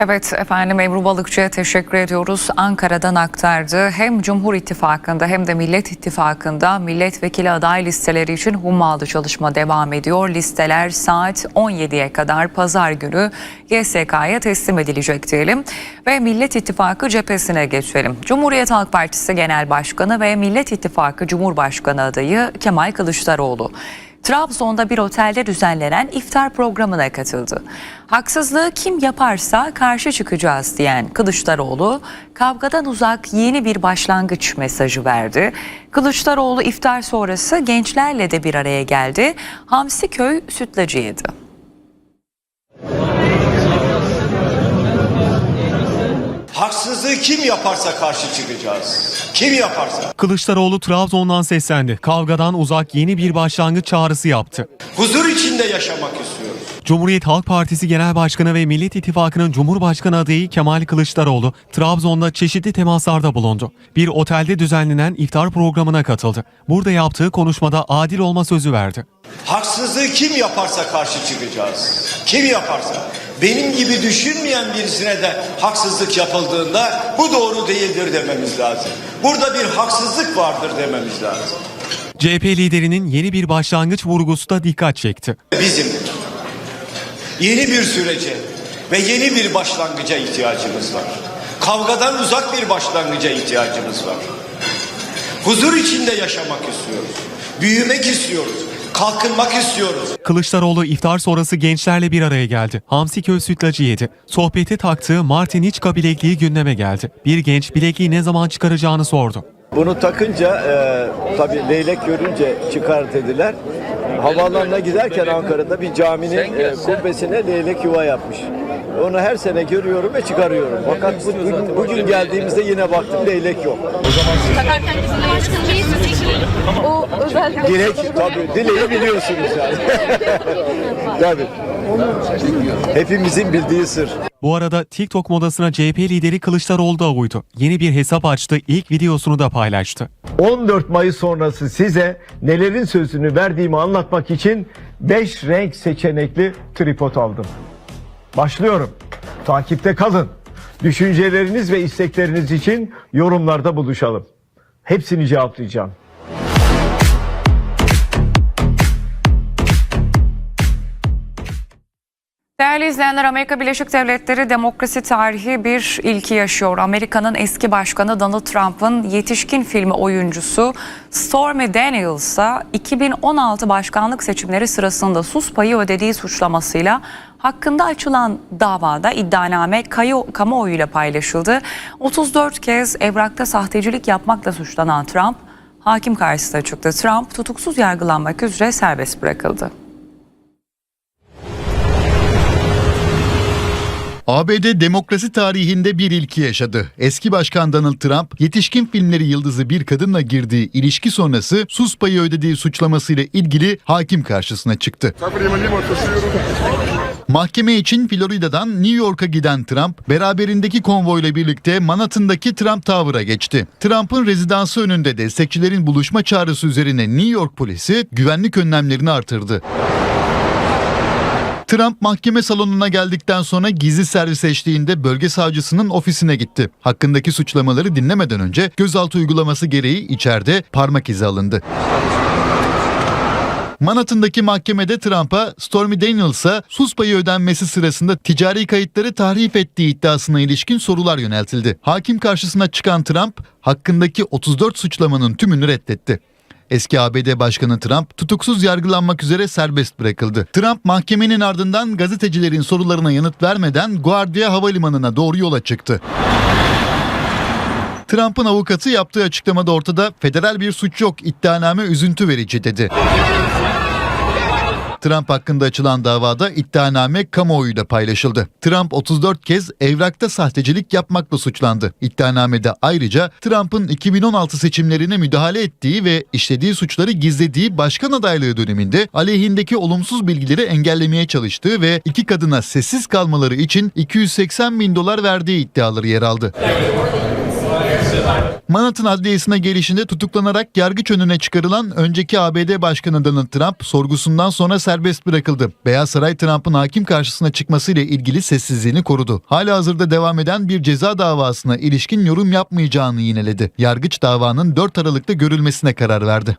Evet efendim Ebru Balıkçı'ya teşekkür ediyoruz. Ankara'dan aktardı. Hem Cumhur İttifakı'nda hem de Millet İttifakı'nda milletvekili aday listeleri için hummalı çalışma devam ediyor. Listeler saat 17'ye kadar pazar günü YSK'ya teslim edilecek diyelim. Ve Millet İttifakı cephesine geçelim. Cumhuriyet Halk Partisi Genel Başkanı ve Millet İttifakı Cumhurbaşkanı adayı Kemal Kılıçdaroğlu. Trabzon'da bir otelde düzenlenen iftar programına katıldı. Haksızlığı kim yaparsa karşı çıkacağız diyen Kılıçdaroğlu, kavgadan uzak yeni bir başlangıç mesajı verdi. Kılıçdaroğlu iftar sonrası gençlerle de bir araya geldi. Hamsiköy sütlacı yedi. Haksızlığı kim yaparsa karşı çıkacağız. Kim yaparsa. Kılıçdaroğlu Trabzon'dan seslendi. Kavgadan uzak yeni bir başlangıç çağrısı yaptı. Huzur içinde yaşamak istiyoruz. Cumhuriyet Halk Partisi Genel Başkanı ve Millet İttifakı'nın Cumhurbaşkanı adayı Kemal Kılıçdaroğlu Trabzon'da çeşitli temaslarda bulundu. Bir otelde düzenlenen iftar programına katıldı. Burada yaptığı konuşmada adil olma sözü verdi. Haksızlığı kim yaparsa karşı çıkacağız. Kim yaparsa. Benim gibi düşünmeyen birisine de haksızlık yapıldığında bu doğru değildir dememiz lazım. Burada bir haksızlık vardır dememiz lazım. CHP liderinin yeni bir başlangıç vurgusu da dikkat çekti. Bizim yeni bir sürece ve yeni bir başlangıca ihtiyacımız var. Kavgadan uzak bir başlangıca ihtiyacımız var. Huzur içinde yaşamak istiyoruz. Büyümek istiyoruz. Kalkınmak istiyoruz. Kılıçdaroğlu iftar sonrası gençlerle bir araya geldi. Hamsiköy sütlacı yedi. Sohbeti taktığı Martiniçka bilekliği gündeme geldi. Bir genç bilekliği ne zaman çıkaracağını sordu. Bunu takınca e, tabii leylek görünce çıkar dediler. Havaalanına giderken Ankara'da bir caminin e, kubbesine leylek yuva yapmış. Onu her sene görüyorum ve çıkarıyorum. Fakat bu- bugün, bugün geldiğimizde yine baktım leylek yok. Takarken bizim. O özel Direkt tabii dileği biliyorsunuz yani. tabii. Hepimizin bildiği sır. Bu arada TikTok modasına CHP lideri Kılıçdaroğlu da uydu. Yeni bir hesap açtı, ilk videosunu da paylaştı. 14 Mayıs sonrası size nelerin sözünü verdiğimi anlatmak için 5 renk seçenekli tripod aldım. Başlıyorum. Takipte kalın. Düşünceleriniz ve istekleriniz için yorumlarda buluşalım. Hepsini cevaplayacağım. Değerli izleyenler Amerika Birleşik Devletleri demokrasi tarihi bir ilki yaşıyor. Amerika'nın eski başkanı Donald Trump'ın yetişkin filmi oyuncusu Stormy Daniels'a 2016 başkanlık seçimleri sırasında sus payı ödediği suçlamasıyla hakkında açılan davada iddianame kayo- kamuoyuyla paylaşıldı. 34 kez evrakta sahtecilik yapmakla suçlanan Trump hakim karşısına çıktı. Trump tutuksuz yargılanmak üzere serbest bırakıldı. ABD demokrasi tarihinde bir ilki yaşadı. Eski başkan Donald Trump, yetişkin filmleri yıldızı bir kadınla girdiği ilişki sonrası sus payı ödediği suçlamasıyla ilgili hakim karşısına çıktı. Mahkeme için Florida'dan New York'a giden Trump, beraberindeki konvoyla birlikte Manhattan'daki Trump Tower'a geçti. Trump'ın rezidansı önünde destekçilerin buluşma çağrısı üzerine New York polisi güvenlik önlemlerini artırdı. Trump mahkeme salonuna geldikten sonra gizli servis eşliğinde bölge savcısının ofisine gitti. Hakkındaki suçlamaları dinlemeden önce gözaltı uygulaması gereği içeride parmak izi alındı. Manhattan'daki mahkemede Trump'a Stormy Daniels'a sus payı ödenmesi sırasında ticari kayıtları tahrip ettiği iddiasına ilişkin sorular yöneltildi. Hakim karşısına çıkan Trump hakkındaki 34 suçlamanın tümünü reddetti. Eski ABD Başkanı Trump tutuksuz yargılanmak üzere serbest bırakıldı. Trump mahkemenin ardından gazetecilerin sorularına yanıt vermeden Guardia Havalimanı'na doğru yola çıktı. Trump'ın avukatı yaptığı açıklamada ortada federal bir suç yok, iddianame üzüntü verici dedi. Trump hakkında açılan davada iddianame kamuoyuyla paylaşıldı. Trump 34 kez evrakta sahtecilik yapmakla suçlandı. İddianamede ayrıca Trump'ın 2016 seçimlerine müdahale ettiği ve işlediği suçları gizlediği başkan adaylığı döneminde aleyhindeki olumsuz bilgileri engellemeye çalıştığı ve iki kadına sessiz kalmaları için 280 bin dolar verdiği iddiaları yer aldı. Manhattan Adliyesi'ne gelişinde tutuklanarak yargıç önüne çıkarılan önceki ABD Başkanı Donald Trump sorgusundan sonra serbest bırakıldı. Beyaz Saray Trump'ın hakim karşısına çıkmasıyla ilgili sessizliğini korudu. Hala hazırda devam eden bir ceza davasına ilişkin yorum yapmayacağını yineledi. Yargıç davanın 4 Aralık'ta görülmesine karar verdi.